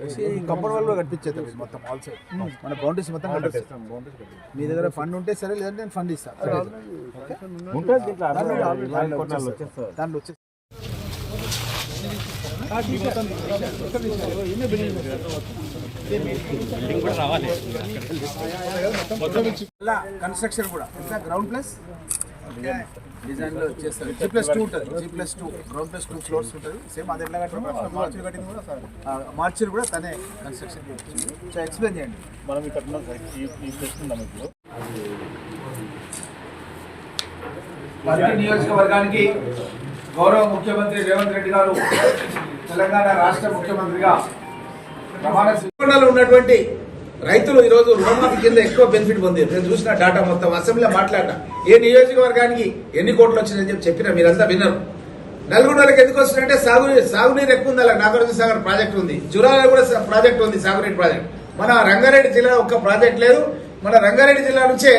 ఈ కంపౌండ్ వాళ్ళు కట్టించేది మొత్తం ఆల్ సైడ్ మన బౌండరీస్ మొత్తం కట్టిస్తాం మీ దగ్గర ఫండ్ ఉంటే సరే లేదంటే నేను ఫండ్ ఇస్తాను దాంట్లో. వచ్చేసి కన్స్ట్రక్షన్ కూడా గ్రౌండ్ ప్లస్ డిజైన్లో చేస్తారు. జీ ప్లస్ టూ ఉంటుంది. G plus two ground plus two floors ఉంటుంది. సేమ్ అది ఎట్లా కట్టిన మార్చిలు కట్టింది కూడా మార్చిలు కూడా తనే కన్స్ట్రక్షన్ చేయించింది సో ఎక్స్ప్లెయిన్ చేయండి. మనం ఇక్కడ ఉన్నాం సార్. ఈ ఇప్పుడు. నియోజకవర్గానికి గౌరవ ముఖ్యమంత్రి రేవంత్ రెడ్డి గారు తెలంగాణ రాష్ట్ర ముఖ్యమంత్రిగా ప్రమాణ స్వీకరణలో ఉన్నటువంటి రైతులు ఈరోజు రుణమాఫీ కింద ఎక్కువ బెనిఫిట్ పొందారు నేను చూసిన డాటా మొత్తం అసెంబ్లీలో మాట్లాడినా ఏ నియోజకవర్గానికి ఎన్ని కోట్లు వచ్చినాయని చెప్పి చెప్పినా మీరంతా విన్నారు నల్గొండలకు ఎందుకు వస్తున్నాయంటే సాగునీరు సాగునీరు ఎక్కువ ఉంది అలా నాగార్జున సాగర్ ప్రాజెక్ట్ ఉంది. జురాలో కూడా ప్రాజెక్ట్ ఉంది సాగునీరు ప్రాజెక్ట్. మన రంగారెడ్డి జిల్లా ఒక్క ప్రాజెక్ట్ లేదు. మన రంగారెడ్డి జిల్లా నుంచే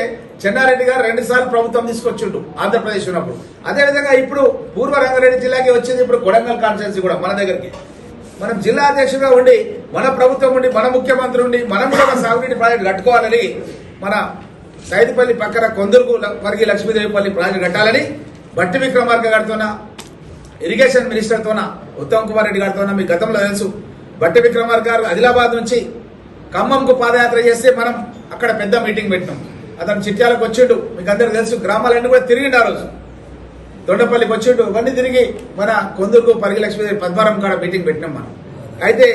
చెన్నారెడ్డి గారు రెండు సార్లు ప్రభుత్వం తీసుకొచ్చిండు ఆంధ్రప్రదేశ్ ఉన్నప్పుడు. అదేవిధంగా ఇప్పుడు పూర్వ రంగారెడ్డి జిల్లాకి వచ్చింది ఇప్పుడు కొడంగల్ కాన్స్టిట్యున్సీ కూడా మన దగ్గరికి. మనం జిల్లా అధ్యక్షుడిగా ఉండి మన ప్రభుత్వం ఉండి మన ముఖ్యమంత్రి ఉండి మనం కూడా ఒక సాగునీటి ప్రాజెక్టు కట్టుకోవాలని మన సైదిపల్లి పక్కన కొందరుకు పరిగి లక్ష్మీదేవిపల్లి ప్రాజెక్టు కట్టాలని బట్టి విక్రమార్క గారితోన ఇరిగేషన్ మినిస్టర్తోన ఉత్తమ్ కుమార్ రెడ్డి గారితోన మీ గతంలో తెలుసు. బట్టి విక్రమార్క గారు ఆదిలాబాద్ నుంచి ఖమ్మంకు పాదయాత్ర చేస్తే మనం అక్కడ పెద్ద మీటింగ్ పెట్టినాం. అతను చిట్యాలకు వచ్చిండు. మీకు అందరికీ తెలుసు గ్రామాలన్నీ కూడా తిరిగిండు ఆ రోజు. దొండపల్లికి వచ్చిండు ఇవన్నీ తిరిగి మన కొందరుకు పరిగి లక్ష్మీ పద్మారం కాడ మీటింగ్ పెట్టినాం మనం. అయితే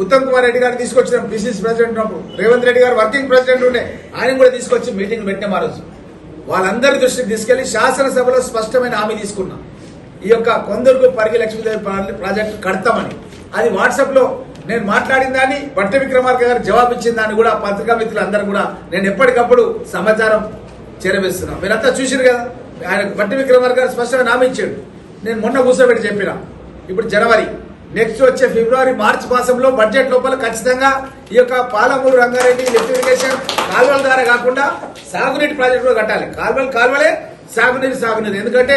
ఉత్తమ్ కుమార్ రెడ్డి గారు తీసుకొచ్చిన పిసిసి ప్రెసిడెంట్ ఉన్నప్పుడు రేవంత్ రెడ్డి గారు వర్కింగ్ ప్రెసిడెంట్ ఉండే ఆయన కూడా తీసుకొచ్చి మీటింగ్ పెట్టినాం ఆ రోజు. వాళ్ళందరి దృష్టికి తీసుకెళ్ళి శాసనసభలో స్పష్టమైన హామీ తీసుకున్నాం. ఈ యొక్క కొందరుకు పరిగి లక్ష్మీదేవి ప్రాజెక్ట్ ప్రాజెక్టు కడతామని. అది వాట్సాప్లో నేను మాట్లాడిన దాన్ని బట్టి విక్రమార్క గారు జవాబు ఇచ్చిన దాన్ని కూడా పత్రికా మిత్రులు అందరూ కూడా నేను ఎప్పటికప్పుడు సమాచారం చేరవేస్తున్నాను. మీరంతా చూసారు కదా? ఆయన బట్టి విక్రమార్ గారు స్పష్టంగా నామించాడు. ఇచ్చాడు నేను మొన్న కూర్చోబెట్టి చెప్పిన. ఇప్పుడు జనవరి. నెక్స్ట్ వచ్చే ఫిబ్రవరి మార్చ్ మాసంలో బడ్జెట్ లోపల ఖచ్చితంగా ఈ యొక్క పాలమూరు రంగారెడ్డి ఎలక్ట్రిఫికేషన్ కాల్వల ద్వారా కాకుండా సాగునీటి ప్రాజెక్టు కట్టాలి. కాలువలు కాల్వలే సాగునీరు సాగునీరు. ఎందుకంటే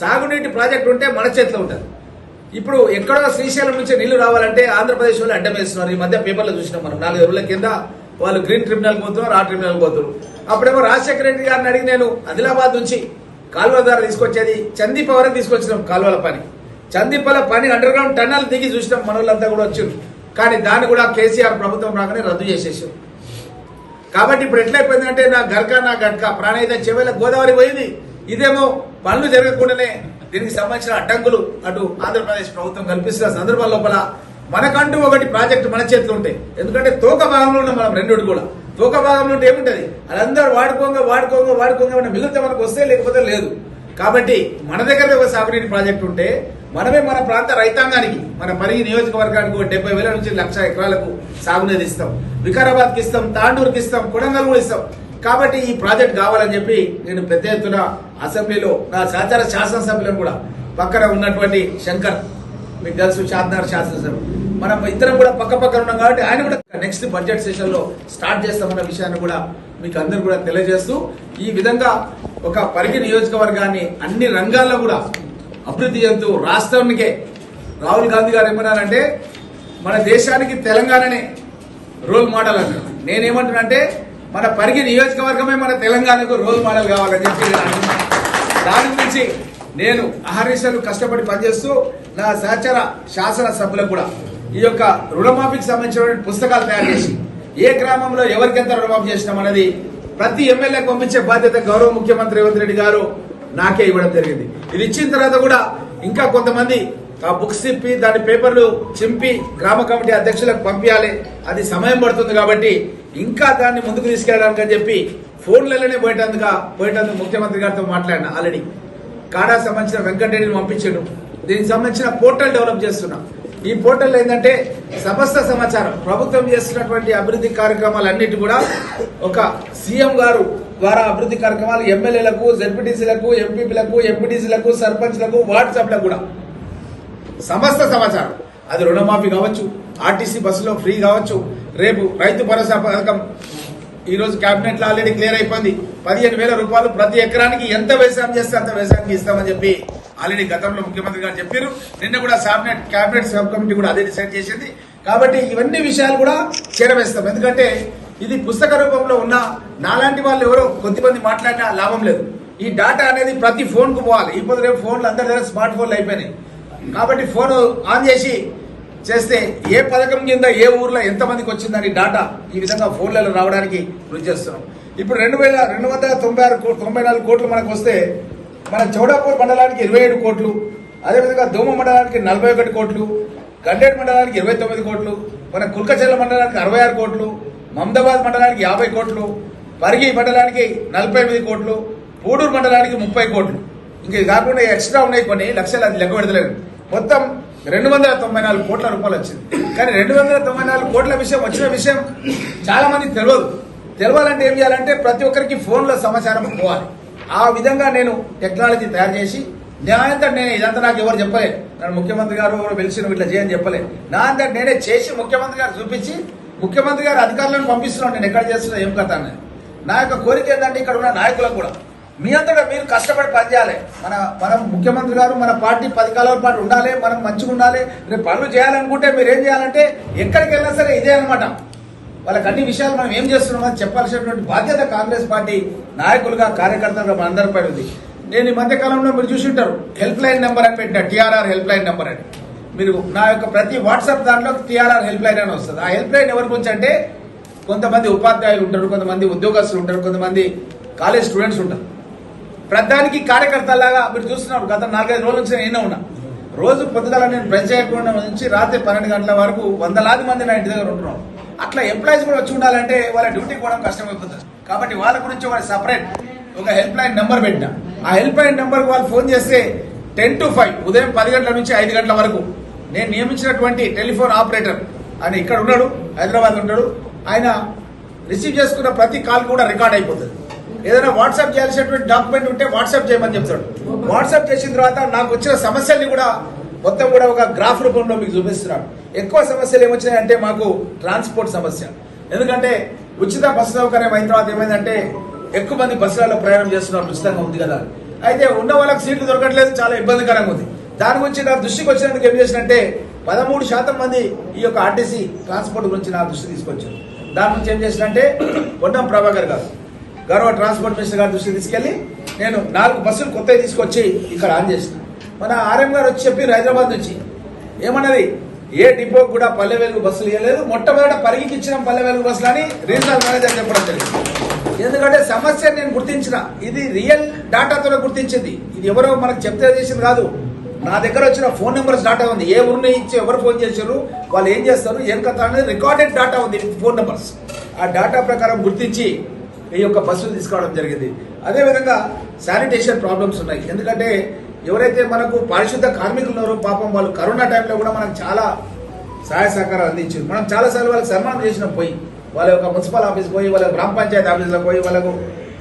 సాగునీటి ప్రాజెక్టు ఉంటే మన చేతిలో ఉంటుంది. ఇప్పుడు ఎక్కడో శ్రీశైలం నుంచి నీళ్ళు రావాలంటే ఆంధ్రప్రదేశ్ వాళ్ళు అడ్డం వేస్తున్నారు ఈ మధ్య పేపర్లో చూసినాం మనం. నాలుగు రోజుల కింద వాళ్ళు గ్రీన్ ట్రిబ్యునల్ పోతున్నారు ఆ ట్రిబ్యునల్ పోతున్నారు. అప్పుడేమో రాజశేఖర రెడ్డి గారిని అడిగి నేను ఆదిలాబాద్ నుంచి కాలువ ద్వారా తీసుకొచ్చేది చందీప వరకు తీసుకొచ్చినాం కాలువల పని. చందీపల పని అండర్ గ్రౌండ్ టన్నల్ దిగి చూసినాం మనోళ్ళంతా కూడా వచ్చారు కానీ దాన్ని కూడా కేసీఆర్ ప్రభుత్వం రాగానే రద్దు చేసేసారు. కాబట్టి ఇప్పుడు ఎట్లయిపోయిందంటే నా గర్క నా గట్క ప్రాణహిత చెవెల గోదావరి పోయింది. ఇదేమో పనులు జరగకుండానే దీనికి సంబంధించిన అడ్డంకులు అటు ఆంధ్రప్రదేశ్ ప్రభుత్వం కల్పిస్తున్న సందర్భం లోపల మనకంటూ ఒకటి ప్రాజెక్టు మన చేతిలో ఉంటాయి ఎందుకంటే తోక భాగంలో ఉన్నాం మనం రెండు కూడా. తోక భాగంలో ఉంటే ఏముంటది? అదందరూ వాడుకోంగా వాడుకోంగా వాడుకోంగా మిగిలితే మనకు వస్తే లేకపోతే లేదు. కాబట్టి మన దగ్గర ఒక సాగునీటి ప్రాజెక్ట్ ఉంటే మనమే మన ప్రాంత రైతాంగానికి మన పరిగి నియోజకవర్గానికి ఒక డెబ్బై వేల నుంచి లక్ష ఎకరాలకు సాగునీరు ఇస్తాం. వికారాబాద్కి ఇస్తాం తాండూరుకి ఇస్తాం కొడంగల్ కూడా ఇస్తాం. కాబట్టి ఈ ప్రాజెక్ట్ కావాలని చెప్పి నేను పెద్ద ఎత్తున అసెంబ్లీలో నా సహచార శాసనసభ్యులను కూడా పక్కన ఉన్నటువంటి శంకర్ మీకు తెలుసు షాద్నార్ శాసనసభ మనం ఇద్దరం కూడా పక్క పక్కన ఉన్నాం కాబట్టి ఆయన కూడా నెక్స్ట్ బడ్జెట్ సెషన్లో స్టార్ట్ చేస్తామన్న విషయాన్ని కూడా మీకు అందరు కూడా తెలియజేస్తూ ఈ విధంగా ఒక పరిగి నియోజకవర్గాన్ని అన్ని రంగాల్లో కూడా అభివృద్ధి చెందుతూ రాష్ట్రానికే రాహుల్ గాంధీ గారు ఏమన్నారంటే మన దేశానికి తెలంగాణనే రోల్ మోడల్ అన్నారు. నేనేమంటున్నానంటే మన పరిగి నియోజకవర్గమే మన తెలంగాణకు రోల్ మోడల్ కావాలని చెప్పి దాని గురించి నేను అహర్నిశలు కష్టపడి పనిచేస్తూ నా సహచర శాసన సభ్యులకు కూడా ఈ యొక్క రుణమాఫీకి సంబంధించిన పుస్తకాలు తయారు చేసి ఏ గ్రామంలో ఎవరికి ఎంత రుణమాఫీ చేసినాం అనేది ప్రతి ఎమ్మెల్యేకి పంపించే బాధ్యత గౌరవ ముఖ్యమంత్రి రేవంత్ రెడ్డి గారు నాకే ఇవ్వడం జరిగింది. ఇది ఇచ్చిన తర్వాత కూడా ఇంకా కొంతమంది ఆ బుక్స్ తిప్పి దాని పేపర్లు చింపి గ్రామ కమిటీ అధ్యక్షులకు పంపించాలి. అది సమయం పడుతుంది కాబట్టి ఇంకా దాన్ని ముందుకు తీసుకెళ్ళడానికి అని చెప్పి ఫోన్లలోనే పోయేటందుకు పోయేటందుకు ముఖ్యమంత్రి గారితో మాట్లాడిన ఆల్రెడీ. కాడా సంబంధించిన వెంకటరెడ్డిని పంపించాడు. దీనికి సంబంధించిన పోర్టల్ డెవలప్ చేస్తున్నాం. ఈ పోర్టల్ ఏంటంటే సమస్త సమాచారం. ప్రభుత్వం చేస్తున్నటువంటి అభివృద్ధి కార్యక్రమాలన్నిటి కూడా ఒక సీఎం గారు ద్వారా అభివృద్ధి కార్యక్రమాలు ఎమ్మెల్యేలకు జెడ్పీటీసీలకు ఎంపీపీలకు ఎంపీటీసీలకు సర్పంచ్లకు వాట్సాప్లకు కూడా. సమస్త సమాచారం. అది రుణమాఫీ కావచ్చు ఆర్టీసీ బస్సులో ఫ్రీ కావచ్చు రేపు రైతు భరోసా పథకం. ఈరోజు క్యాబినెట్లో ఆల్రెడీ క్లియర్ అయిపోయింది. పదిహేను వేల రూపాయలు ప్రతి ఎకరానికి ఎంత వ్యవసాయం చేస్తే అంత వ్యవసాయానికి ఇస్తామని చెప్పి ఆల్రెడీ గతంలో ముఖ్యమంత్రి గారు చెప్పారు. నిన్న కూడా సాబ్నెట్ క్యాబినెట్ సబ్ కమిటీ కూడా అదే డిసైడ్ చేసింది. కాబట్టి ఇవన్నీ విషయాలు కూడా చేరవేస్తాం. ఎందుకంటే ఇది పుస్తక రూపంలో ఉన్న నాలాంటి వాళ్ళు ఎవరో కొద్దిమంది మాట్లాడినా లాభం లేదు. ఈ డాటా అనేది ప్రతి ఫోన్కు పోవాలి. ఇప్పుడు రేపు ఫోన్లు అందరి దగ్గర స్మార్ట్ ఫోన్లు అయిపోయినాయి. కాబట్టి ఫోన్ ఆన్ చేసి చేస్తే ఏ పథకం కింద ఏ ఊర్లో ఎంతమందికి వచ్చిందని డాటా ఈ విధంగా ఫోన్లలో రావడానికి కృషి చేస్తున్నాం. ఇప్పుడు రెండు వేల రెండు వందల తొంభై ఆరు కో- తొంభై నాలుగు కోట్లు మనకు వస్తే మన చౌడాపూర్ మండలానికి ఇరవై ఏడు కోట్లు అదేవిధంగా దోమ మండలానికి నలభై ఒకటి కోట్లు గండేడ్ మండలానికి ఇరవై తొమ్మిది కోట్లు మన కుల్కచెల్ల మండలానికి అరవై ఆరు కోట్లు మమదాబాద్ మండలానికి యాభై కోట్లు పరిగి మండలానికి నలభై ఎనిమిది కోట్లు పూడూరు మండలానికి ముప్పై కోట్లు. ఇంకా కాకుండా ఎక్స్ట్రా ఉన్నాయి కొన్ని లక్షలు అది లెక్క పెడతలేదు. మొత్తం రెండు వందల తొంభై నాలుగు కోట్ల రూపాయలు వచ్చింది. కానీ రెండు వందల తొంభై నాలుగు కోట్ల విషయం వచ్చిన విషయం చాలా మందికి తెలియదు తెలవాలంటే ఏం చేయాలంటే ప్రతి ఒక్కరికి ఫోన్లో సమాచారం పోవాలి. ఆ విధంగా నేను టెక్నాలజీ తయారు చేసి నా అంతా నేను ఇదంతా నాకు ఎవరు చెప్పలేదు నన్ను ముఖ్యమంత్రి గారు ఎవరు పిలిచి నువ్వు ఇట్లా చేయని చెప్పలేదు నా అంతా నేనే చేసి ముఖ్యమంత్రి గారు చూపించి ముఖ్యమంత్రి గారు అధికారులను పంపిస్తున్నాను. నేను ఎక్కడ చేస్తున్నా ఏం కథ అని నా యొక్క కోరిక ఏంటంటే ఇక్కడ ఉన్న నాయకులకు కూడా. మీ అంతటా మీరు కష్టపడి పనిచేయాలి. మన మనం ముఖ్యమంత్రి గారు మన పార్టీ పది కాలాల పాటు ఉండాలి మనం మంచిగా ఉండాలి. రేపు పనులు చేయాలనుకుంటే మీరు ఏం చేయాలంటే ఎక్కడికి వెళ్ళినా సరే ఇదే అనమాట వాళ్ళకి అన్ని విషయాలు మనం ఏం చేస్తున్నామని చెప్పాల్సినటువంటి బాధ్యత కాంగ్రెస్ పార్టీ నాయకులుగా కార్యకర్తలుగా మనందరిపై ఉంది. నేను ఈ మధ్యకాలంలో మీరు చూసి ఉంటారు హెల్ప్ లైన్ నెంబర్ అని పెట్టిన టీఆర్ఆర్ హెల్ప్ లైన్ నెంబర్ అని. మీరు నా యొక్క ప్రతి వాట్సాప్ దాంట్లో టీఆర్ఆర్ హెల్ప్ లైన్ అని వస్తుంది. ఆ హెల్ప్ లైన్ ఎవరి గురించి అంటే కొంతమంది ఉపాధ్యాయులు ఉంటారు కొంతమంది ఉద్యోగస్తులు ఉంటారు కొంతమంది కాలేజ్ స్టూడెంట్స్ ఉంటారు. ప్రధానికి కార్యకర్తలాగా మీరు చూస్తున్నారు గత నాలుగైదు రోజుల నుంచి నేను ఉన్నా. రోజు పొద్దుగల నేను బ్రష్ చేయకుండా నుంచి రాత్రి పన్నెండు గంటల వరకు వందలాది మంది నా ఇంటి దగ్గర ఉంటున్నాను అట్లా ఎంప్లాయీస్ కూడా వచ్చి ఉండాలంటే వాళ్ళ డ్యూటీ కూడా కష్టమైపోతుంది. కాబట్టి వాళ్ళ గురించి వాళ్ళు సపరేట్ ఒక హెల్ప్ లైన్ నెంబర్ పెట్టిన. ఆ హెల్ప్ లైన్ నెంబర్ వాళ్ళు ఫోన్ చేస్తే టెన్ టు ఫైవ్ ఉదయం పది గంటల నుంచి ఐదు గంటల వరకు నేను నియమించినటువంటి టెలిఫోన్ ఆపరేటర్ ఆయన ఇక్కడ ఉన్నాడు హైదరాబాద్ ఉంటాడు. ఆయన రిసీవ్ చేసుకున్న ప్రతి కాల్ కూడా రికార్డ్ అయిపోతుంది. ఏదైనా వాట్సాప్ చేయాల్సినటువంటి డాక్యుమెంట్ ఉంటే వాట్సాప్ చేయమని చెప్తాడు. వాట్సాప్ చేసిన తర్వాత నాకు వచ్చిన సమస్యల్ని కూడా మొత్తం కూడా ఒక గ్రాఫ్ రూపంలో మీకు చూపిస్తున్నాడు ఎక్కువ సమస్యలు ఏమొచ్చినాయంటే మాకు ట్రాన్స్పోర్ట్ సమస్య. ఎందుకంటే ఉచిత బస్సు సౌకర్యం అయిన తర్వాత ఏమైందంటే ఎక్కువ మంది బస్సులలో ప్రయాణం చేస్తున్నారు ఉచితంగా ఉంది కదా. అయితే ఉన్న వాళ్ళకి సీట్లు దొరకట్లేదు చాలా ఇబ్బందికరంగా ఉంది. దాని గురించి నా దృష్టికి వచ్చినందుకు ఏం చేసినంటే పదమూడు శాతం మంది ఈ యొక్క ఆర్టీసీ ట్రాన్స్పోర్ట్ గురించి నా దృష్టి తీసుకొచ్చారు. దాని గురించి ఏం చేసినంటే పొన్నం ప్రభాకర్ గారు గౌరవ ట్రాన్స్పోర్ట్ మినిస్టర్ గారి దృష్టికి తీసుకెళ్ళి నేను నాలుగు బస్సులు కొత్తవి తీసుకొచ్చి ఇక్కడ ఆన్ చేసినాను మన ఆర్ఎం గారు వచ్చి చెప్పి హైదరాబాద్ నుంచి ఏమన్నది? ఏ డిపో కూడా పల్లె వెలుగు బస్సులు ఇవ్వలేదు మొట్టమొదట పరిగికిచ్చిన పల్లె వెలుగు బస్సులు అని రీజనల్ మేనేజర్ చెప్పడం జరిగింది. ఎందుకంటే సమస్య నేను గుర్తించిన ఇది రియల్ డాటాతో గుర్తించింది. ఇది ఎవరో మనకు చెప్తే చేసింది కాదు. నా దగ్గర వచ్చిన ఫోన్ నెంబర్స్ డాటా ఉంది. ఏ ఊరిని ఇచ్చి ఎవరు ఫోన్ చేశారు వాళ్ళు ఏం చేస్తారు ఏం కథ అనేది రికార్డెడ్ డాటా ఉంది ఫోన్ నెంబర్స్. ఆ డాటా ప్రకారం గుర్తించి ఈ యొక్క బస్సులు తీసుకోవడం జరిగింది. అదేవిధంగా శానిటేషన్ ప్రాబ్లమ్స్ ఉన్నాయి. ఎందుకంటే ఎవరైతే మనకు పారిశుద్ధ కార్మికులు ఉన్నారో పాపం వాళ్ళు కరోనా టైంలో కూడా మనకు చాలా సహాయ సహకారాలు అందించారు. మనం చాలాసార్లు వాళ్ళకి సన్మానం చేసినాం పోయి. వాళ్ళ యొక్క మున్సిపల్ ఆఫీస్ పోయి వాళ్ళ గ్రామ పంచాయతీ ఆఫీసులో పోయి వాళ్ళకు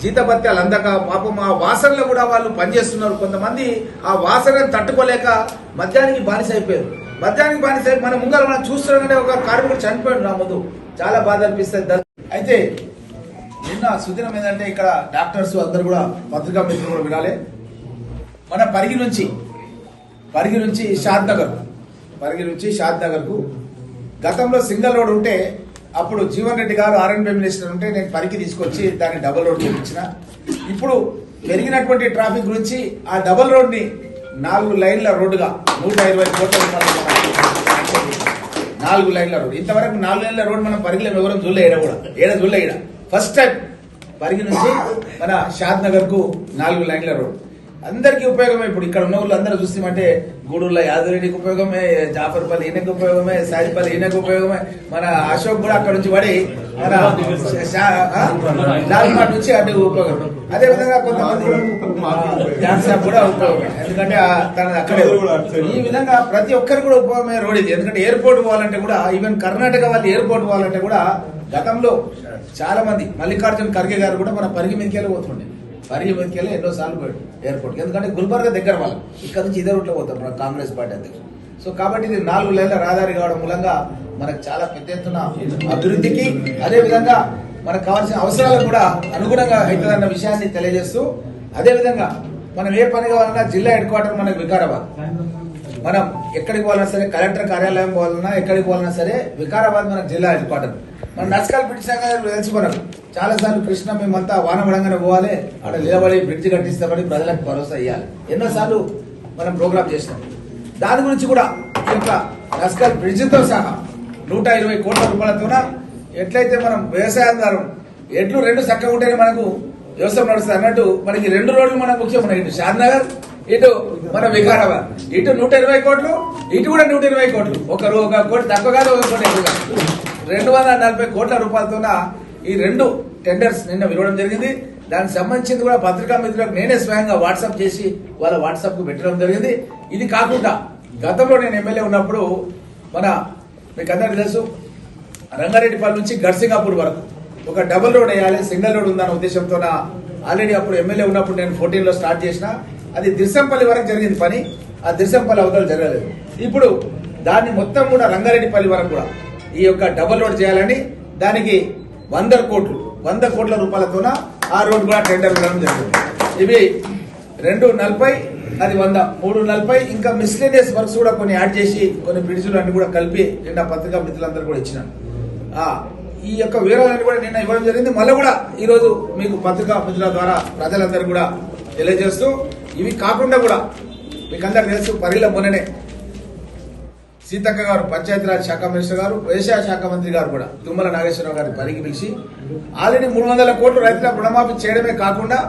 జీతభత్యాలు అందక పాపం ఆ వాసనలో కూడా వాళ్ళు పనిచేస్తున్నారు. కొంతమంది ఆ వాసనను తట్టుకోలేక మద్యానికి బానిస అయిపోయారు. మద్యానికి బానిస అయిపోయి మన ముందర మనం చూస్తున్నామనే ఒక కార్మికుడు చనిపోయాడు నా ముందు. చాలా బాధ అనిపిస్తుంది. అయితే నిన్న సుదినం ఏంటంటే ఇక్కడ డాక్టర్స్ అందరు కూడా పత్రికా మిత్రులు కూడా వినాలి. మన పరిగి నుంచి పరిగి నుంచి షాద్ నగర్ పరిగి నుంచి షాద్ నగర్కు గతంలో సింగల్ రోడ్ ఉంటే అప్పుడు జీవన్ రెడ్డి గారు ఆర్ఎన్బి మినిస్టర్ ఉంటే నేను పరికి తీసుకొచ్చి దాన్ని డబుల్ రోడ్ చూపించిన. ఇప్పుడు పెరిగినటువంటి ట్రాఫిక్ గురించి ఆ డబుల్ రోడ్ని నాలుగు లైన్ల రోడ్డుగా నూట ఇరవై కోట్ల రూపాయలు నాలుగు లైన్ల రోడ్. ఇంతవరకు నాలుగు లైన్ల రోడ్ మనం పరిగిలో వివరం చూడలే ఏడ కూడా. ఏడ చూడలే ఫస్ట్ టైం పరిగి నుంచి మన షాద్ నగర్కు నాలుగు లైన్ల రోడ్. అందరికీ ఉపయోగమే. ఇప్పుడు ఇక్కడ ఉన్న వాళ్ళు అందరూ చూస్తామంటే గూడూరులో యాదవరెడ్డికి ఉపయోగమే జాఫర్పల్లి ఈయనకు ఉపయోగమే సాయిపల్లి ఈయనకు ఉపయోగమే. మన అశోక్ కూడా అక్కడ నుంచి పడి మన? లాల్పాట్ నుంచి అటు ఉపయోగం. అదే విధంగా కొంతమంది కూడా ఉపయోగమే. ఎందుకంటే తన అక్కడే ఈ విధంగా ప్రతి ఒక్కరు కూడా ఉపయోగమే రోడ్ ఇది. ఎందుకంటే ఎయిర్పోర్ట్ పోవాలంటే కూడా ఈవెన్ కర్ణాటక వాళ్ళు ఎయిర్పోర్ట్ పోవాలంటే కూడా గతంలో చాలా మంది మల్లికార్జున ఖర్గే గారు కూడా మన పరిగి మీదకెళ్ళి పోతుండే పరిగి మీదకెళ్ళి ఎన్నో సార్లు పోయాడు ఎయిర్పోర్ట్ ఎందుకంటే గుల్బర్గా దగ్గర వాళ్ళు. ఇక్కడ నుంచి ఇదే రూట్లో పోతాం మన కాంగ్రెస్ పార్టీ అధ్యక్షుడు. సో కాబట్టి ఇది నాలుగు లేదా రహదారి కావడం మూలంగా మనకు చాలా పెద్ద ఎత్తున అభివృద్ధికి అదేవిధంగా మనకు కావాల్సిన అవసరాలకు కూడా అనుగుణంగా అవుతుందన్న విషయాన్ని తెలియజేస్తూ అదేవిధంగా మనం ఏ పని కావాలన్నా జిల్లా హెడ్ క్వార్టర్ మనకు వికారాబాద్. మనం ఎక్కడికి పోవాలన్నా సరే కలెక్టర్ కార్యాలయం పోవాలన్నా ఎక్కడికి పోవాలన్నా సరే వికారాబాద్ మన జిల్లా హెడ్ క్వార్టర్. మన నస్కల్ బ్రిడ్జ్ సంగతి తెలుసు మనకు చాలా సార్లు కృష్ణ మేమంతా వాన పడంగానే పోవాలి. అక్కడ నిలబడి బ్రిడ్జ్ కట్టిస్తామని ప్రజలకు భరోసా ఇవ్వాలి ఎన్నోసార్లు మనం ప్రోగ్రామ్ చేసినాం. దాని గురించి కూడా ఈ యొక్క నస్కల్ బ్రిడ్జ్తో సహా నూట ఇరవై కోట్ల రూపాయలతో ఎట్లయితే మనం వ్యవసాయదారం ఎట్లు రెండు చక్కగా ఉంటేనే మనకు వ్యవసాయం నడుస్తుంది అన్నట్టు మనకి రెండు రోడ్లు మనకు ముఖ్యమైన ఇటు షాద్నగర్ ఇటు మన వికారాబాద్. ఇటు నూట ఇరవై కోట్లు ఇటు కూడా నూట ఇరవై కోట్లు. ఒక ఒక కోటి తక్కువ కాదు ఒక కోటి ఎక్కువ కాదు. రెండు వందల నలభై కోట్ల రూపాయలతోన ఈ రెండు టెండర్స్ నిన్న ఇవ్వడం జరిగింది. దానికి సంబంధించింది కూడా పత్రికా మిత్రులకు నేనే స్వయంగా వాట్సాప్ చేసి వాళ్ళ వాట్సాప్కు పెట్టడం జరిగింది. ఇది కాకుండా గతంలో నేను ఎమ్మెల్యే ఉన్నప్పుడు మన మీకు అందరికీ తెలుసు రంగారెడ్డిపల్లి నుంచి గర్సింగాపూర్ వరకు ఒక డబుల్ రోడ్ వేయాలి సింగిల్ రోడ్ ఉందన్న ఉద్దేశంతో ఆల్రెడీ అప్పుడు ఎమ్మెల్యే ఉన్నప్పుడు నేను ఫోర్టీన్లో స్టార్ట్ చేసిన. అది దిర్శంపల్లి వరకు జరిగింది పని. ఆ దిర్శంపల్లి అవతల జరగలేదు. ఇప్పుడు దాన్ని మొత్తం కూడా రంగారెడ్డిపల్లి వరకు కూడా ఈ యొక్క డబల్ రోడ్ చేయాలని దానికి వంద కోట్లు వంద కోట్ల రూపాయలతోన ఆ రోడ్ కూడా టెండర్ ఇవ్వడం జరిగింది. ఇవి రెండు నలభై అది వంద మూడు నలభై ఇంకా మిస్లేనియస్ వర్క్స్ కూడా కొన్ని యాడ్ చేసి కొన్ని బ్రిడ్జ్లు అన్ని కూడా కలిపి నిన్న పత్రికా మిత్రులందరూ కూడా ఇచ్చినాను ఈ యొక్క వివరాలన్నీ కూడా నిన్న ఇవ్వడం జరిగింది. మళ్ళీ కూడా ఈరోజు మీకు పత్రికా మిత్రుల ద్వారా ప్రజలందరూ కూడా తెలియజేస్తూ ఇవి కాకుండా కూడా మీకు అందరు తెలుసు పరిలో మొన్ననే సీతక్క గారు పంచాయతీరాజ్ శాఖ మినిస్టర్ గారు వ్యవసాయ శాఖ మంత్రి గారు కూడా తుమ్మల నాగేశ్వరరావు గారి పరికి పిలిచి ఆల్రెడీ మూడు వందల కోట్లు రైతుల రుణమాఫీ చేయడమే కాకుండా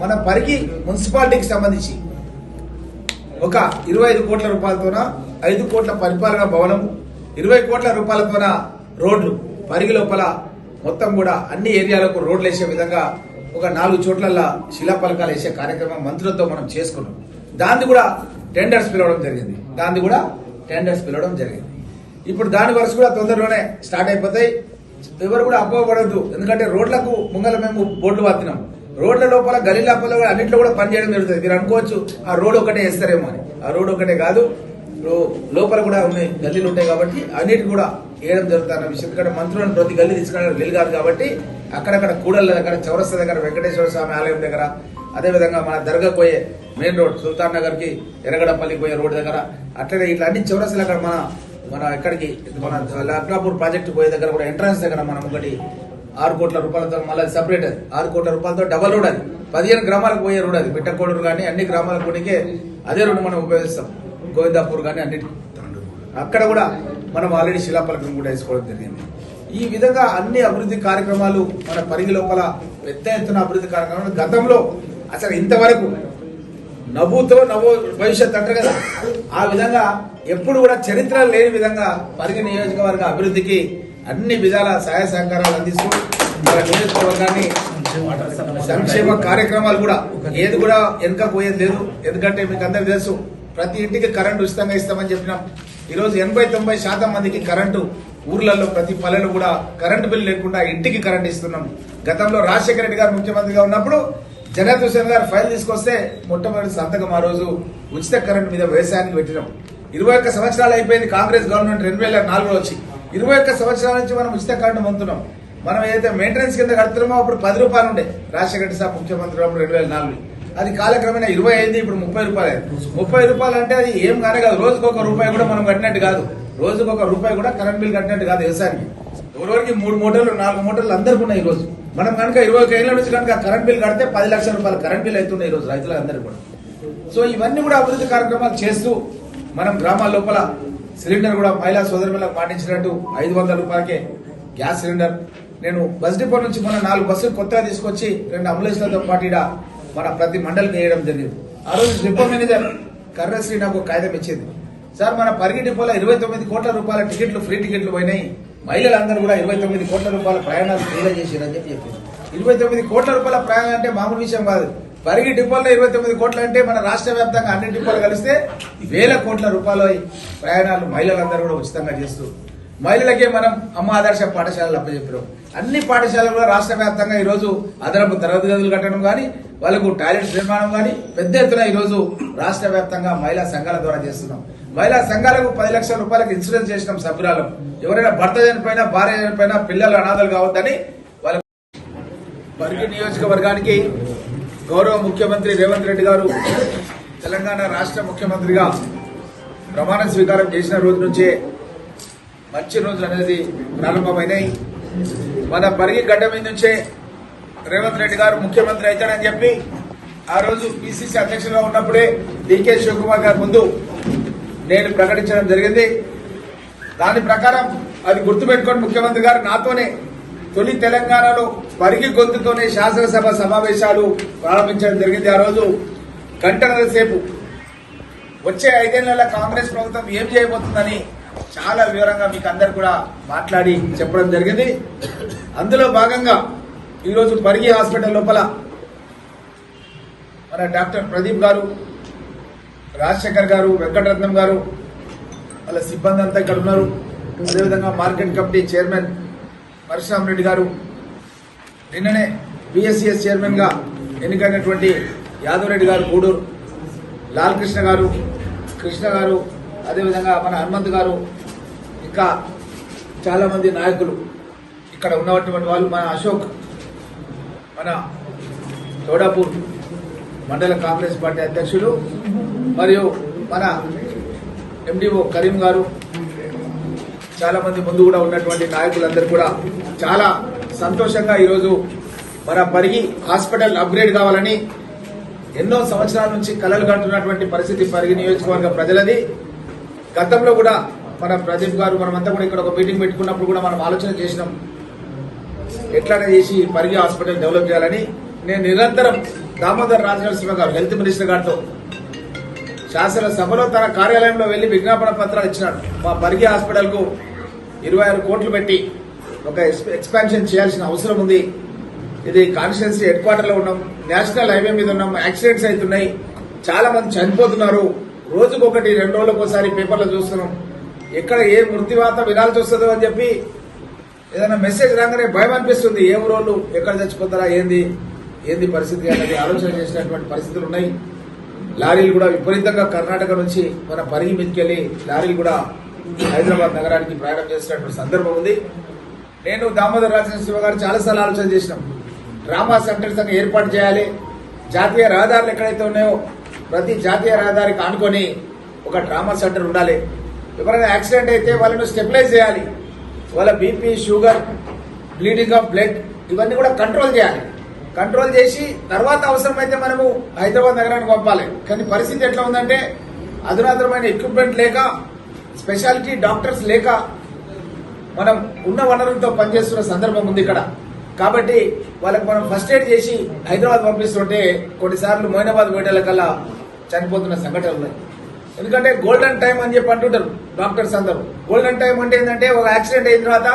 మన పరికి మున్సిపాలిటీకి సంబంధించి ఒక ఇరవై ఐదు కోట్ల రూపాయలతోన ఐదు కోట్ల పరిపాలన భవనం ఇరవై కోట్ల రూపాయలతోన రోడ్లు పరిగి లోపల మొత్తం కూడా అన్ని ఏరియాలకు రోడ్లు వేసే విధంగా ఒక నాలుగు చోట్ల శిలాఫలకాలు వేసే కార్యక్రమం మంత్రులతో మనం చేసుకున్నాం. దాన్ని కూడా టెండర్స్ పిలవడం జరిగింది. దాన్ని కూడా టెండర్స్ పిలవడం జరిగింది. ఇప్పుడు దాని వరుస కూడా తొందరలోనే స్టార్ట్ అయిపోతాయి. ఎవరు కూడా అపోహపడద్దు. ఎందుకంటే రోడ్లకు ముంగల మేము బోర్డులు వాతినాం రోడ్ల లోపల గలీ లోపల కూడా అన్నింటిలో కూడా పనిచేయడం జరుగుతుంది. మీరు అనుకోవచ్చు ఆ రోడ్ ఒకటే వేస్తారేమో అని. ఆ రోడ్ ఒకటే కాదు. లోపల కూడా ఉన్నాయి గల్లీలు ఉంటాయి కాబట్టి అన్నిటి కూడా వేయడం జరుగుతుంది అన్న విషయం. ఇక్కడ మంత్రులను ప్రతి గల్లీ తీసుకురావడం వీలు కాదు కాబట్టి అక్కడక్కడ కూడళ్ళ దగ్గర చౌరస్త దగ్గర వెంకటేశ్వర స్వామి ఆలయం దగ్గర అదేవిధంగా మన దర్గా పోయే మెయిన్ రోడ్ సుల్తాన్ నగర్కి పోయే రోడ్ దగ్గర అట్లనే ఇట్లా అన్ని చౌరస్తాలు అక్కడ మన మన ఎక్కడికి? మన లక్నాపూర్ ప్రాజెక్ట్ పోయే దగ్గర కూడా ఎంట్రన్స్ దగ్గర మనం ఒకటి ఆరు కోట్ల రూపాయలతో మళ్ళీ సపరేట్ ఆరు కోట్ల రూపాయలతో డబల్ రోడ్ అది. పదిహేను గ్రామాలకు పోయే రోడ్ అది. బిట్టకోడూరు కానీ అన్ని గ్రామాలకు పోనీకే అదే రోడ్డు మనం ఉపయోగిస్తాం. గోవిందాపూర్ కానీ అన్నిటి అక్కడ కూడా మనం ఆల్రెడీ శిలాపలకం కూడా వేసుకోవడం జరిగింది. ఈ విధంగా అన్ని అభివృద్ధి కార్యక్రమాలు మన పరిగి లోపల పెద్ద ఎత్తున అభివృద్ధి కార్యక్రమాలు. గతంలో అసలు ఇంతవరకు నవ్వుతో నవ్వు భవిష్యత్ అంటారు కదా ఆ విధంగా ఎప్పుడు కూడా చరిత్ర లేని విధంగా పరిగి నియోజకవర్గ అభివృద్ధికి అన్ని విధాల సహాయ సహకారాలు అందిస్తూ మన నియోజకవర్గాన్ని సంక్షేమ కార్యక్రమాలు కూడా ఏది కూడా వెనక పోయేది లేదు. ఎందుకంటే మీకు అందరికి తెలుసు ప్రతి ఇంటికి కరెంటు ఉచితంగా ఇస్తామని చెప్పినాం. ఈరోజు ఎనభై తొంభై శాతం మందికి కరెంటు ఊర్లలో ప్రతి పల్లెలు కూడా కరెంటు బిల్లు లేకుండా ఇంటికి కరెంట్ ఇస్తున్నాం. గతంలో రాజశేఖర రెడ్డి గారు ముఖ్యమంత్రిగా ఉన్నప్పుడు జగత్ హుసేన్ గారు ఫైల్ తీసుకొస్తే మొట్టమొదటి సంతకం ఆ రోజు. ఉచిత కరెంట్ మీద వ్యవసాయానికి పెట్టినాం. ఇరవై ఒక్క సంవత్సరాలు అయిపోయింది కాంగ్రెస్ గవర్నమెంట్ రెండు వేల నాలుగులో వచ్చి. ఇరవై ఒక్క సంవత్సరాల నుంచి మనం ఉచిత కరెంట్ పొందుతున్నాం మనం ఏదైతే మెయింటెనెన్స్ కింద కడుతున్నామో అప్పుడు పది రూపాయలు ఉండే. రాజశేఖర రెడ్డి సార్ ముఖ్యమంత్రి అప్పుడు రెండు వేల నాలుగు అది కాలక్రమేణా ఇరవై అయింది ఇప్పుడు ముప్పై రూపాయలు. ముప్పై రూపాయలు అంటే అది ఏం కానే కాదు. రోజుకు ఒక రూపాయి కూడా మనం కట్టినట్టు కాదు. రోజుకు ఒక రూపాయి కూడా కరెంట్ బిల్ కట్టినట్టు కాదు వ్యవసాయానికి. ఎవరెవరికి మూడు మూటలు నాలుగు మూటలు అందరికి ఉన్నాయి ఈరోజు. రోజు మనం కనుక ఇరవై ఒక ఏళ్ళ నుంచి కనుక కరెంట్ బిల్ కడితే పది లక్షల రూపాయలు కరెంట్ బిల్ అవుతున్నాయి ఈ రోజు రైతులందరికీ కూడా. సో ఇవన్నీ కూడా అభివృద్ధి కార్యక్రమాలు చేస్తూ మనం గ్రామాల లోపల సిలిండర్ కూడా మహిళా సోదరులకు పాటించినట్టు ఐదు వందల రూపాయలకే గ్యాస్ సిలిండర్. నేను బస్ డిపో నుంచి మన నాలుగు బస్సులు కొత్తగా తీసుకొచ్చి రెండు అంబులెన్స్లతో పాటు ఈడ మన ప్రతి మండలికి వేయడం జరిగింది. ఆ రోజు డిపో మేనేజర్ కర్రశ్రీ నాకు కాగితం ఇచ్చింది. సార్ మన పరిగి డిపోలో ఇరవై తొమ్మిది కోట్ల రూపాయల టికెట్లు ఫ్రీ టికెట్లు పోయినాయి. మహిళలందరూ కూడా ఇరవై తొమ్మిది కోట్ల రూపాయల ప్రయాణాలు ఫ్రీగా చేశారని చెప్పి చెప్పింది ఇరవై తొమ్మిది కోట్ల రూపాయల ప్రయాణం అంటే మామూలు విషయం కాదు. పరిగి డిపోలో ఇరవై తొమ్మిది కోట్లు అంటే మన రాష్ట్ర వ్యాప్తంగా అన్ని డిపోలు కలిస్తే వేల కోట్ల రూపాయల ప్రయాణాలు మహిళలందరూ కూడా ఉచితంగా చేస్తూ మహిళలకే మనం అమ్మ ఆదర్శ పాఠశాలలు అప్పచెప్పాం అన్ని పాఠశాలలు కూడా రాష్ట్ర వ్యాప్తంగా ఈరోజు అదనపు తరగతి గదులు కట్టడం కానీ వాళ్ళకు టాయిలెట్స్ నిర్మాణం కానీ పెద్ద ఎత్తున ఈ రోజు రాష్ట్ర వ్యాప్తంగా మహిళా సంఘాల ద్వారా చేస్తున్నాం. మహిళా సంఘాలకు పది లక్షల రూపాయలకు ఇన్సూరెన్స్ చేసినాం సభ్యురాలు. ఎవరైనా భర్త చనిపోయినా భార్య చనిపోయినా పిల్లలు అనాథలు కావద్దని వాళ్ళ పరిగి నియోజకవర్గానికి గౌరవ ముఖ్యమంత్రి రేవంత్ రెడ్డి గారు తెలంగాణ రాష్ట్ర ముఖ్యమంత్రిగా ప్రమాణ స్వీకారం చేసిన రోజు నుంచే మంచి రోజులు అనేది ప్రారంభమైనాయి. మన పరిగి గడ్డ మీద నుంచే రేవంత్ రెడ్డి గారు ముఖ్యమంత్రి అవుతారని చెప్పి ఆ రోజు పిసిసి అధ్యక్షులుగా ఉన్నప్పుడే డికే శివకుమార్ గారి ముందు నేను ప్రకటించడం జరిగింది. దాని ప్రకారం అది గుర్తుపెట్టుకొని ముఖ్యమంత్రి గారు నాతోనే తొలి తెలంగాణలో పరిగి గొంతుతోనే శాసనసభ సమావేశాలు ప్రారంభించడం జరిగింది ఆ రోజు. గంటల సేపు. వచ్చే ఐదేళ్ళ కాంగ్రెస్ ప్రభుత్వం ఏం చేయబోతుందని చాలా వివరంగా మీకు అందరు కూడా మాట్లాడి చెప్పడం జరిగింది. అందులో భాగంగా ఈరోజు పరిగి హాస్పిటల్ లోపల మన డాక్టర్ ప్రదీప్ గారు రాజశేఖర్ గారు వెంకటరత్నం గారు వాళ్ళ సిబ్బంది అంతా ఇక్కడ ఉన్నారు. అదేవిధంగా market committee chairman Parashuram Reddy garu నిన్ననే బిఎస్సిఎస్ చైర్మన్గా ఎన్నికైనటువంటి యాదవ్ రెడ్డి గారు గూడూరు లాల్ కృష్ణ గారు కృష్ణ గారు అదేవిధంగా మన హనుమంత్ గారు ఇంకా చాలామంది నాయకులు ఇక్కడ ఉన్నటువంటి వాళ్ళు మన అశోక్ మన తోడాపూర్ మండల కాంగ్రెస్ పార్టీ అధ్యక్షులు మరియు మన ఎండిఓ కరీం గారు. చాలా మంది ముందు కూడా ఉన్నటువంటి నాయకులందరూ కూడా చాలా సంతోషంగా ఈరోజు మన పరిగి హాస్పిటల్ అప్గ్రేడ్ కావాలని ఎన్నో సంవత్సరాల నుంచి కలలు కంటున్నటువంటి పరిస్థితి పరిగి నియోజకవర్గ ప్రజలది. గతంలో కూడా మన ప్రదీప్ గారు మనమంతా కూడా ఇక్కడ ఒక మీటింగ్ పెట్టుకున్నప్పుడు కూడా మనం ఆలోచన చేసినాం. ఎట్లనే చేసి పరిగి హాస్పిటల్ డెవలప్ చేయాలని నేను నిరంతరం దామోదర్ రాజనరసింహ గారు హెల్త్ మినిస్టర్ గారితో శాసనసభలో తన కార్యాలయంలో వెళ్ళి విజ్ఞాపన పత్రాలు ఇచ్చినాడు. మా పరిగి హాస్పిటల్కు ఇరవై ఆరు కోట్లు పెట్టి ఒక ఎక్స్- ఎక్స్పాన్షన్ చేయాల్సిన అవసరం ఉంది. ఇది కాన్స్టిట్యున్సీ హెడ్ క్వార్టర్లో ఉన్నాం. నేషనల్ హైవే మీద ఉన్నాం. యాక్సిడెంట్స్ అవుతున్నాయి. చాలా మంది చనిపోతున్నారు. రోజుకొకటి రెండు రోజులకు ఒకసారి పేపర్లో చూస్తున్నాం. ఎక్కడ ఏ మృత్యువాత వినాల్సి వస్తుందో అని చెప్పి ఏదైనా మెసేజ్ రాగానే భయం అనిపిస్తుంది. ఏ ఊరోళ్ళు ఎక్కడ చచ్చిపోతారా? ఏంది? ఏంది పరిస్థితి అనేది ఆలోచన చేసినటువంటి పరిస్థితులు ఉన్నాయి. లారీలు కూడా విపరీతంగా కర్ణాటక నుంచి మన పరిగి మీదకెళ్ళి లారీలు కూడా హైదరాబాద్ నగరానికి ప్రయాణం చేసినటువంటి సందర్భం ఉంది. నేను దామోదర్ రాజనరసింహ గారు చాలాసార్లు ఆలోచన చేసినాం. డ్రామా సెంటర్స్ అని ఏర్పాటు చేయాలి. జాతీయ రహదారులు ఎక్కడైతే ఉన్నాయో ప్రతి జాతీయ రహదారికి ఆనుకొని ఒక డ్రామా సెంటర్ ఉండాలి. ఎవరైనా యాక్సిడెంట్ అయితే వాళ్ళను స్టెబిలైజ్ చేయాలి. వాళ్ళ BP sugar bleeding of blood ఇవన్నీ కూడా కంట్రోల్ చేయాలి. కంట్రోల్ చేసి తర్వాత అవసరమైతే మనము హైదరాబాద్ నగరానికి పంపాలి. కానీ పరిస్థితి ఎట్లా ఉందంటే అధునాతనమైన ఎక్విప్మెంట్ లేక స్పెషాలిటీ డాక్టర్స్ లేక మనం ఉన్న వనరులతో పనిచేస్తున్న సందర్భం ఉంది ఇక్కడ. కాబట్టి వాళ్ళకి మనం ఫస్ట్ ఎయిడ్ చేసి హైదరాబాద్ పంపిస్తుంటే కొన్నిసార్లు మొయినాబాద్ వేటల కల్లా చనిపోతున్న సంఘటనలు ఉన్నాయి. ఎందుకంటే గోల్డెన్ టైం అని చెప్పి అంటుంటారు డాక్టర్స్ అందరూ. గోల్డెన్ టైం అంటే ఏంటంటే ఒక యాక్సిడెంట్ అయిన తర్వాత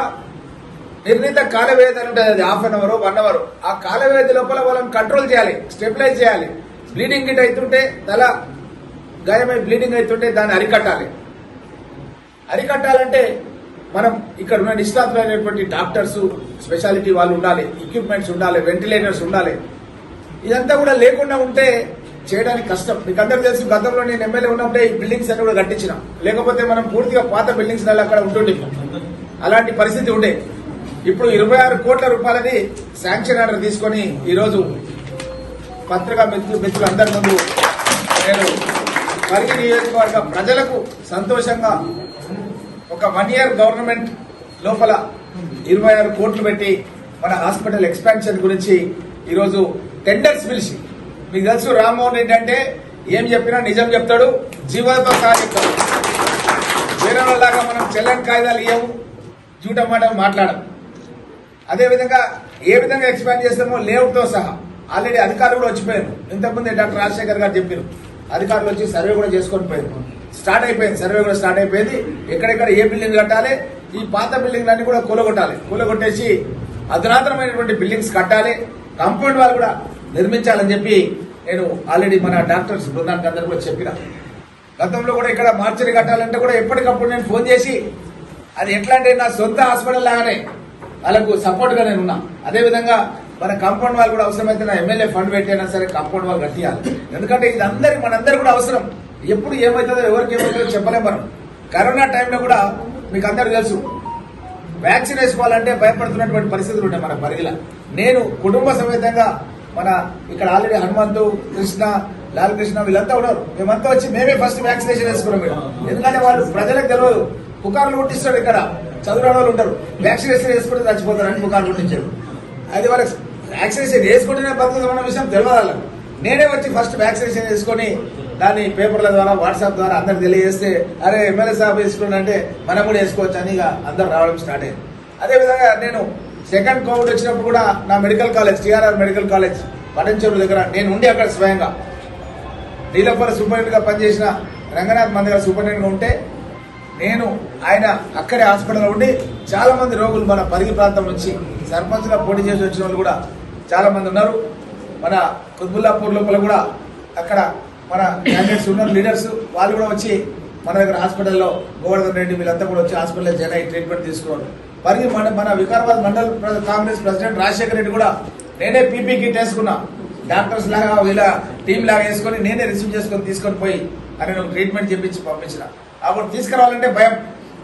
నిర్ణీత కాల వ్యవధి అని ఉంటుంది అది half an hour one hour ఆ కాల వ్యవధి లోపల వాళ్ళని కంట్రోల్ చేయాలి స్టెబిలైజ్ చేయాలి. బ్లీడింగ్ గిట్ అవుతుంటే తల గాయమై బ్లీడింగ్ అవుతుంటే దాన్ని అరికట్టాలి. అరికట్టాలంటే మనం ఇక్కడ ఉన్న నిష్ణాతులైనటువంటి డాక్టర్స్ స్పెషాలిటీ వాళ్ళు ఉండాలి ఎక్విప్మెంట్స్ ఉండాలి వెంటిలేటర్స్ ఉండాలి. ఇదంతా కూడా లేకుండా ఉంటే చేయడానికి కష్టం. మీకు అందరూ తెలుసు గతంలో నేను ఎమ్మెల్యే ఉన్నప్పుడే ఈ బిల్డింగ్స్ అన్ని కూడా కట్టించిన. లేకపోతే మనం పూర్తిగా పాత బిల్డింగ్స్ అక్కడ ఉంటుండే. అలాంటి పరిస్థితి ఉండే. ఇప్పుడు ఇరవై ఆరు కోట్ల రూపాయలది శాంక్షన్ ఆర్డర్ తీసుకొని ఈరోజు పత్రికా మిత్రులు మిత్రులు అందరి ముందు నేను పరిగి నియోజకవర్గ ప్రజలకు సంతోషంగా ఒక వన్ ఇయర్ గవర్నమెంట్ లోపల ఇరవై ఆరు కోట్లు పెట్టి మన హాస్పిటల్ ఎక్స్పాన్షన్ గురించి ఈరోజు టెండర్స్ పిలిచి మీకు తెలుసు రామ్మోహన్ రెడ్డి అంటే ఏం చెప్పినా నిజం చెప్తాడు. జీవనతో సహా చెప్తాడు. వేరే వాళ్ళలాగా మనం చెల్లని కాగితాలు ఇవ్వము జూట మాట మాట్లాడము. అదేవిధంగా ఏ విధంగా ఎక్స్పాండ్ చేస్తామో లేఅవుట్తో సహా ఆల్రెడీ అధికారులు కూడా వచ్చిపోయారు. ఇంతకుముందే డాక్టర్ రాజశేఖర్ గారు చెప్పారు. అధికారులు వచ్చి సర్వే కూడా చేసుకొని పోయారు. స్టార్ట్ అయిపోయింది. సర్వే కూడా స్టార్ట్ అయిపోయింది. ఎక్కడెక్కడ ఏ బిల్డింగ్ కట్టాలి? ఈ పాత బిల్డింగ్లన్నీ కూడా కూలగొట్టాలి. కూలగొట్టేసి అధునాతనమైనటువంటి బిల్డింగ్స్ కట్టాలి. కాంపౌండ్ వాళ్ళు కూడా నిర్మించాలని చెప్పి నేను ఆల్రెడీ మన డాక్టర్స్ బృందానికి అందరూ కూడా చెప్పిన. గతంలో కూడా ఇక్కడ మార్చరీ కట్టాలంటే కూడా ఎప్పటికప్పుడు నేను ఫోన్ చేసి అది ఎట్లా అంటే నా సొంత హాస్పిటల్ లాగానే వాళ్ళకు సపోర్ట్గా నేను ఉన్నా. అదేవిధంగా మన కాంపౌండ్ వాళ్ళు కూడా అవసరమైతే నా ఎమ్మెల్యే ఫండ్ పెట్టైనా సరే కాంపౌండ్ వాళ్ళు కట్టియాలి. ఎందుకంటే ఇది అందరికి మనందరూ కూడా అవసరం. ఎప్పుడు ఏమవుతుందో ఎవరికి ఏమవుతుందో చెప్పలేము మనం. కరోనా టైంలో కూడా మీకు అందరూ తెలుసు వ్యాక్సిన్ వేసుకోవాలంటే భయపడుతున్నటువంటి పరిస్థితులు ఉన్నాయి మన పరిధిలో. నేను కుటుంబ సమేతంగా మన ఇక్కడ ఆల్రెడీ హనుమంతు కృష్ణ లాల్ కృష్ణ వీళ్ళంతా ఉన్నారు. మేమంతా వచ్చి మేమే ఫస్ట్ వ్యాక్సినేషన్ వేసుకున్నాం మేడం. ఎందుకంటే వాళ్ళు ప్రజలకు తెలియదు పుకార్లు పుట్టిస్తాడు ఇక్కడ. చదువు వాళ్ళు ఉంటారు. వ్యాక్సినేషన్ వేసుకుంటే చచ్చిపోతారని పుకార్లు కుట్టించారు అది వాళ్ళకి వ్యాక్సినేషన్ వేసుకుంటేనే బతుకుతున్న విషయం తెలియదు నేనే వచ్చి ఫస్ట్ వ్యాక్సినేషన్ వేసుకొని దాన్ని పేపర్ల ద్వారా వాట్సాప్ ద్వారా అందరికి తెలియజేస్తే అరే ఎమ్మెల్యే సాబ్ వేసుకున్నా అంటే మనం కూడా వేసుకోవచ్చు అని ఇక అందరు రావడం స్టార్ట్ అయింది అదేవిధంగా నేను సెకండ్ కోవిడ్ వచ్చినప్పుడు కూడా నా medical college TRR medical college Patancheru దగ్గర నేను ఉండి అక్కడ స్వయంగా. నీలపల్లి సూపరింటెండెంట్గా పనిచేసిన రంగనాథ్ మంది గారు సూపరింటెండెంట్ ఉంటే నేను ఆయన అక్కడే హాస్పిటల్లో ఉండి చాలా మంది రోగులు మన పరిగి ప్రాంతం నుంచి సర్పంచ్గా పోటీ చేసి వచ్చిన వాళ్ళు కూడా చాలా మంది ఉన్నారు. మన కుత్బుల్లాపూర్ లోపల కూడా అక్కడ మన క్యాండిడేట్స్ ఉన్నారు లీడర్స్. వాళ్ళు కూడా వచ్చి మన దగ్గర హాస్పిటల్లో గోవర్ధన్ రెడ్డి వీళ్ళంతా కూడా వచ్చి హాస్పిటల్లో జాయిన్ అయ్యి ట్రీట్మెంట్ తీసుకున్నారు. పరిగి మన మన వికారాబాద్ మండల్ కాంగ్రెస్ ప్రెసిడెంట్ రాజశేఖర రెడ్డి కూడా నేనే పీపీ కిట్ వేసుకున్నా. డాక్టర్స్ లాగా ఇలా టీం లాగా వేసుకొని నేనే రిసీవ్ చేసుకొని తీసుకొని పోయి అని నేను ట్రీట్మెంట్ చేపించి పంపించిన. అప్పుడు తీసుకురావాలంటే భయం.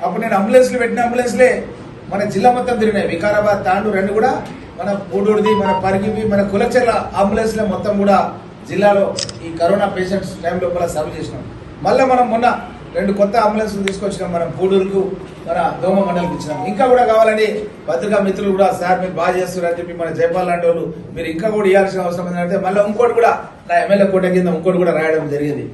అప్పుడు నేను అంబులెన్స్లు పెట్టిన అంబులెన్స్లే మన జిల్లా మొత్తం తిరిగినాయి. వికారాబాద్ తాండూరు రెండు కూడా మన పూడూరుది మన పరిగివి మన కులచెర్ల అంబులెన్స్లే మొత్తం కూడా జిల్లాలో ఈ కరోనా పేషెంట్స్ టైం లోపల సర్వ్ చేసినాం. మళ్ళీ మనం మొన్న రెండు కొత్త అంబులెన్స్ తీసుకొచ్చినాం మనం పూడూరుకు మన దోమ మండలికి ఇచ్చినాం. ఇంకా కూడా కావాలని పత్రికా మిత్రులు కూడా సార్ మీరు బాగా చేస్తున్నారని చెప్పి మన జయపాల్ లాంటి వాళ్ళు మీరు ఇంకా కూడా ఇవ్వాల్సిన అవసరం ఏంటంటే మళ్ళీ ఇంకోటి కూడా నా ఎమ్మెల్యే కోట కింద ఇంకోటి కూడా రాయడం జరిగింది.